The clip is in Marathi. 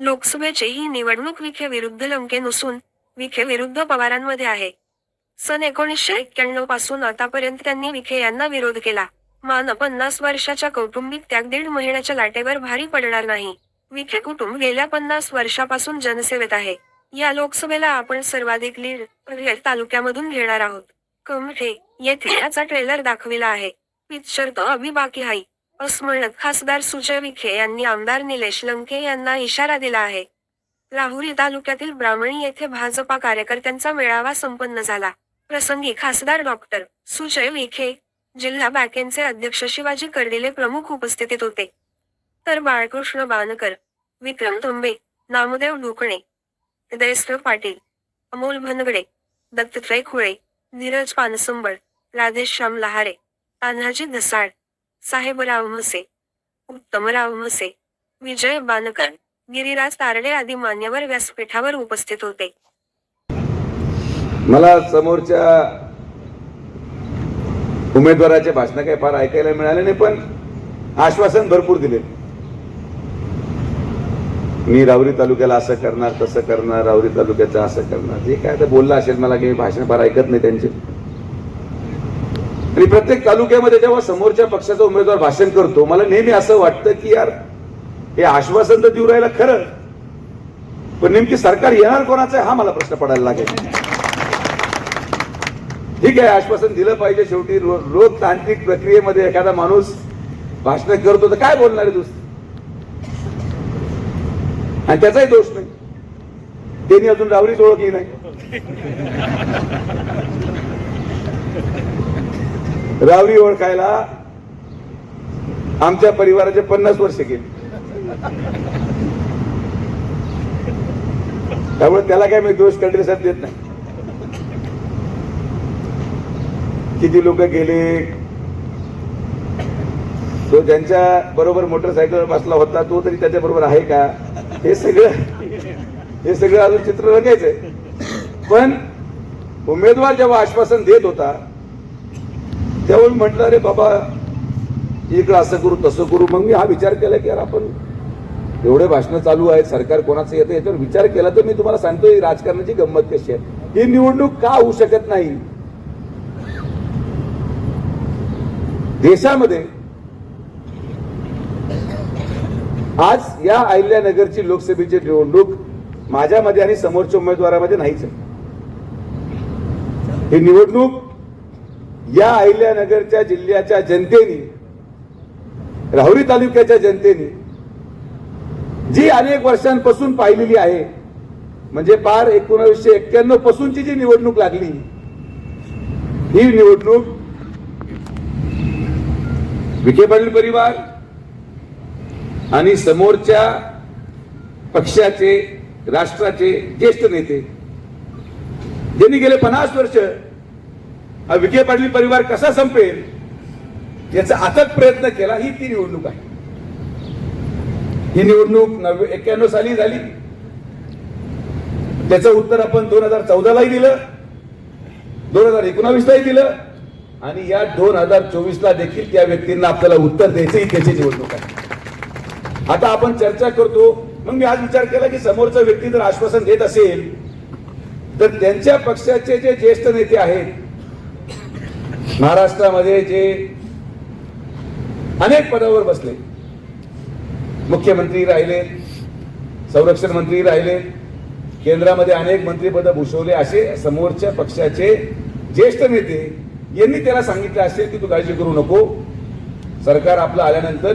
लोकसभेची ही निवडणूक विखे विरुद्ध लंके नसून विखे विरुद्ध पवारांमध्ये आहे. सन एकोणीसशे एक्क्याण्णवपासून आतापर्यंत त्यांनी विखे यांना विरोध केला. मान पन्नास वर्षाच्या कौटुंबिक त्याग दीड महिन्याच्या लाटेवर भारी पडणार नाही. विखे कुटुंब गेल्या पन्नास वर्षापासून जनसेवेत आहे. या लोकसभेला आपण सर्वाधिक लीड तालुक्यामधून घेणार आहोत. कमठे येथे याचा ट्रेलर दाखविला आहे. पिक्चर तर अभि बाकी हाई असं म्हणत खासदार सुजय विखे यांनी आमदार निलेश लंके यांना इशारा दिला आहे. राहुरी तालुक्यातील ब्राह्मणी येथे भाजपा कार्यकर्त्यांचा मेळावा संपन्न झाला. प्रसंगी खासदार डॉक्टर सुजय विखे जिल्हा बँकेचे अध्यक्ष शिवाजी कर्डिले प्रमुख उपस्थितीत होते. तर बाळकृष्ण बानकर विक्रम तुंबे नामदेव ढोकणे हृदयस्थ पाटील अमोल भनगडे दत्तत्रय खुळे धीरज पानसुंबळ राधेश्याम लहारे तान्हाजी धसाळ साहेबराव म्हसे उत्तमराव म्हसे विजय बानकर गिरिराज तारडे आदी मान्यवर व्यासपीठावर उपस्थित होते. मला समोरच्या उमेदवाराचे भाषण काही फार ऐकायला मिळाले नाही पण आश्वासन भरपूर दिले. मी रावरी तालुक्याला असं करणार तसं करणार रावरी तालुक्याचं असं करणार. जे काय तर बोलला असेल मला की मी भाषण फार ऐकत नाही त्यांचे. आणि प्रत्येक तालुक्यामध्ये जेव्हा समोरच्या पक्षाचा उमेदवार भाषण करतो मला नेहमी असं वाटतं की यार हे आश्वासन तर देऊ राहिलं खरं. पण नेमकी सरकार येणार कोणाचं आहे हा मला प्रश्न पडायला लागेल. ठीक आहे आश्वासन दिलं पाहिजे शेवटी. रो- लोकतांत्रिक प्रक्रियेमध्ये एखादा माणूस भाषण करतो तर काय बोलणार आहे दुसरं? आणि त्याचाही दोष नाही. त्यांनी अजून रावरीच ओळखली नाही. रावरी ओळखायला आमच्या परिवाराचे पन्नास वर्ष गेले. त्यामुळे त्याला काय मी दोष कंट्रेसात देत नाही. किती लोक गेले? तो ज्यांच्या बरोबर मोटरसायकलवर बसला होता तो तरी त्याच्या बरोबर आहे का? हे सगळं हे सगळं अजून चित्र रंगायचंय पण उमेदवार जेव्हा आश्वासन देत होता तेव्हा मी म्हटलं अरे बाबा इकडं असं करू तसं करू. मग मी हा विचार केला की यार आपण एवढे भाषणं चालू आहेत सरकार कोणाचं येतं याच्यावर विचार केला तर मी तुम्हाला सांगतो राजकारणाची गंमत कशी आहे. ही निवडणूक का होऊ शकत नाही? देशामध्ये आज या अहिल्यानगरची लोकसभेची निवडणूक माझ्यामध्ये आणि समोरच्या उमेदवारामध्ये नाहीच आहे. ही निवडणूक या अहिल्यानगरच्या जिल्ह्याच्या जनतेने राहुरी तालुक्याच्या जनतेने जी अनेक वर्षांपासून पाहिलेली आहे म्हणजे पार एकोणावीसशे एक्क्याण्णव पासूनची जी निवडणूक लागली ही निवडणूक विखे पाटील परिवार आणि समोरच्या पक्षाचे राष्ट्राचे ज्येष्ठ नेते. ज्यांनी गेले पन्नास वर्ष हा विखे पाटील परिवार कसा संपेल याचा अथक प्रयत्न केला ही ती निवडणूक आहे. ही निवडणूक नव्वे एक्क्याण्णव साली झाली. त्याचं उत्तर आपण दोन हजार चौदालाही दिलं दोन हजार एकोणावीसलाही दिलं आणि या दोन हजार चोवीसला देखील त्या व्यक्तींना आपल्याला उत्तर द्यायचंही त्याची निवडणूक आहे. आता आपण चर्चा करतो. मग मी आज विचार केला की समोरचा व्यक्ती जर आश्वासन देत असेल तर त्यांच्या पक्षाचे जे ज्येष्ठ नेते आहेत महाराष्ट्रामध्ये जे अनेक पदावर बसले. मुख्यमंत्री राहिले संरक्षण मंत्री राहिले केंद्रामध्ये अनेक मंत्रीपद भूषवले असे समोरच्या पक्षाचे ज्येष्ठ नेते यांनी त्याला सांगितलं असेल की तू काळजी करू नको. सरकार आपलं आल्यानंतर